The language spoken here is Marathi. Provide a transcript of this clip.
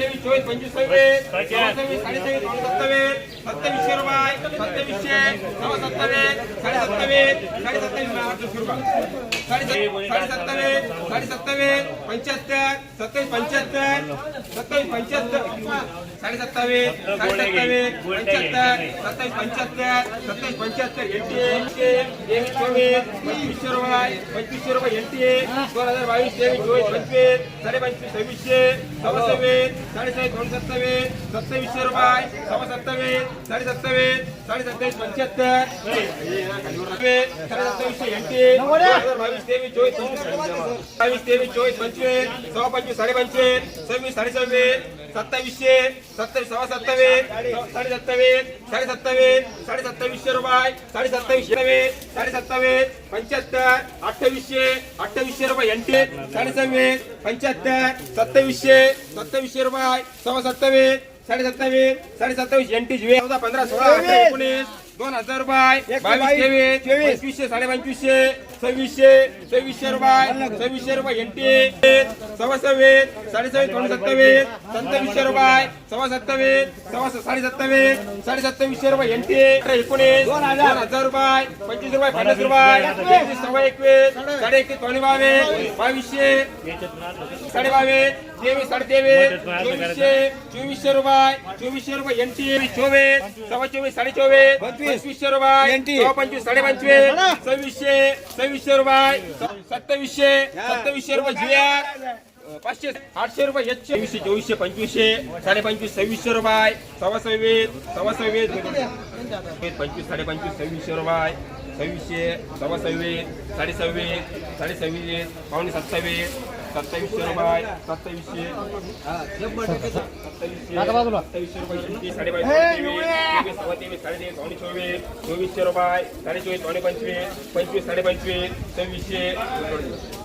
तेवीस चोवीस पंचवीस सव्वीस सव्वीस साडेसव्वीस दोन सत्तावीस सत्तावीसशे रुपये सत्तावीस साडे सत्तावीस साडे सत्तावीस आठशे रुपये साडे साडे सत्तावीस साडे सत्तावीस पंच्याहत्तर सत्तावीस पंच्याहत्तर सत्तावीस पंच्याहत्तर साडे सत्तावीस साडे सत्तावीस पंच्याहत्तर सत्तावीस पंच्याहत्तर सत्तावीस पंच्याहत्तर एनटीए तेवीस चोवीस पंचवीसशे रुपये पंचवीसशे रुपये एनटीए दोन हजार बावीस तेवीस चोवीस पंचवीस साडे पंचवीस सव्वीसशे सव्वा सव्वीस साडे सव्वीस दोन सत्तावीस सत्तावीसशे रुपये सत्तावीस साडे सत्तावीस साडे सत्तावीस पंच्याहत्तर. साडे सत्तावीसशे एनटीए बावीस तेवीस चोवीस पंचवीस. बावीस तेवीस चोवीस पंचवीस. सव्वा पंचवीस साडे पंचवीस सव्वीस साडे सव्वीस सत्तावीसशे सत्तावीस सव्वा सत्तावीस. साडे सत्तावीस साडे सत्तावीस साडे सत्तावीसशे रुपये. साडे सत्तावीसशे सत्तावीस साडे सत्तावीस पंच्याहत्तर. अठ्ठावीसशे अठ्ठावीसशे रुपये एनटी साडे सव्वीस पंच्याहत्तर. सत्तावीसशे सत्तावीसशे रुपये. सव्वा सत्तावीस साडे सत्तावीस साडे सत्तावीस एनटी चौदा पंधरा सोळा एकोणीस दोन हजार रुपये बावीस तेवीस पंचवीसशे साडे पंचवीसशे सव्वीसशे सव्वीसशे रुपये सव्वीसशे रुपये एनटी सव्वा सव्वीस साडे सव्वीस दोन सत्तावीस सत्तावीसशे रुपये सव्वा सत्तावीस सव्वा साडे सत्तावीस साडे सत्तावीसशे रुपये एनटी एकोणीस दोन हजार रुपये पंचवीस रुपये पन्नास रुपये एकवीस सव्वा एकवीस साडे एकवीस पावणे बावीस बावीसशे साडे बावीस तेवीस साडे तेवीस चोवीसशे चोवीसशे रुपये चोवीसशे रुपये एनटी चोवीस सव्वा चोवीस साडे चोवीस पंचवीसशे रुपये पंचवीस साडे पंचवीस सव्वीसशे सत्तावीसशे रुपये सत्तावीसशे सत्तावीसशे रुपये जुया पाचशे आठशे रुपये एकशे. वीसशे चोवीसशे पंचवीसशे साडे पंचवीस सव्वीसशे रुपये. सव्वा सव्वीस सव्वा सव्वीस पंचवीस साडे पंचवीस सव्वीसशे रुपये. सव्वीसशे सव्वा सव्वीस साडे सव्वीस साडे सव्वीस पावणे सत्तावीस. सत्तावीसशे रुपये सत्तावीसशे. सत्तावीसशे सत्तावीसशे रुपये एकशे साडे एकवीस तेवीस सव्वा तेवीस पावणे चोवीस चोवीसशे रुपये साडे चोवीस पावणे पंचवीस पंचवीस साडे पंचवीस सव्वीसशे.